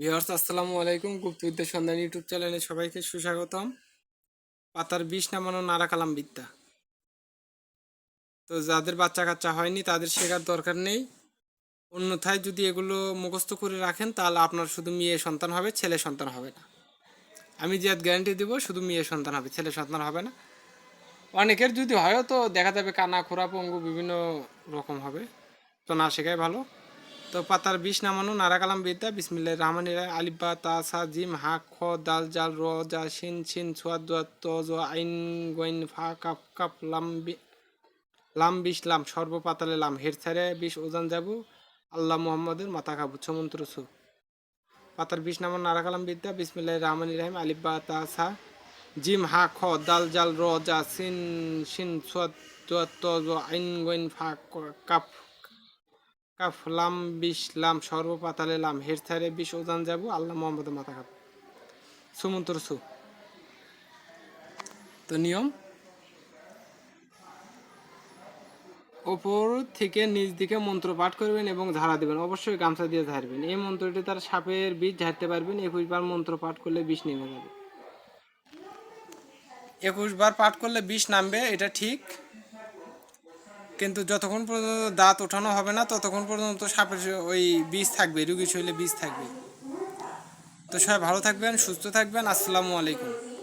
Viewers, আসসালামু আলাইকুম। গুপ্তবিদ্যা সন্ধান ইউটিউব চ্যানেলে সবাইকে সুস্বাগতম। পাতার বিষ নামানো নারা কালাম বিদ্যা। তো যাদের বাচ্চা কাচ্চা হয়নি, তাদের শেখার দরকার নেই। অন্যথায় যদি এগুলো মুখস্থ করে রাখেন, তাহলে আপনার শুধু মেয়ে সন্তান হবে, ছেলে সন্তান হবে না। আমি যে গ্যারান্টি দেব, শুধু মেয়ে সন্তান হবে, ছেলে সন্তান হবে না। অনেকের যদি হয়, তো দেখা যাবে কানা খোরা পঙ্গু বিভিন্ন রকম হবে। তো না শেখাই ভালো। তো পাতার বিষ নামানো, নারাকালাম বিদ্যা বিসমিল্লাহ রহমান আলিবা তা, সা, জিম, হা, খ, দাল, জাল, র, জা, শিন শিন সোয়াদ দোয়া, ত, জ, আইন গোয়েন ফা কাপ কাপ লাম লাম, বিষ, লাম সর্ব পাতালে লাম, হের, ছাড়ে, বিষ, ওজান যাবু, আল্লাহ মোহাম্মদের মাথা খাবু, ছমন্ত্র সু। পাতার বিষ নামানো, নারাকালাম বিদ্যা বিসমিল্লাহ রহমান রাহিম আলিবা তা, সা, জিম, হা, খ, দাল, জাল, র, জা, শিন শিন সোয়াদ দোয়া, ত, জ, আইন গোয়েন ফা কাপ কাফ, লাম, বিষ, লাম, সর্বপাতালে লাম, হের ছাড়ে বিষ ওজান যাব, আল্লাহ মোহাম্মদ মাথা খাপ সুমন্তর সু। তো নিয়ম? ওপর থেকে নিচ দিকে মন্ত্র পাঠ করবেন এবং ঝাড়া দেবেন। অবশ্যই গামছা দিয়ে ঝাড়বেন। এই মন্ত্রটি তার সাপের বীজ ঝাড়তে পারবেন। একুশ বার মন্ত্র পাঠ করলে বিষ নেমে যাবে। একুশ বার পাঠ করলে বিষ নামবে, এটা ঠিক। কিন্তু যতক্ষণ পর্যন্ত দাঁত ওঠানো হবে না, ততক্ষণ পর্যন্ত সাপের ওই বীজ থাকবে, রুগী শরীরে বীজ থাকবে। তো সবাই ভালো থাকবেন, সুস্থ থাকবেন, আসসালামু আলাইকুম।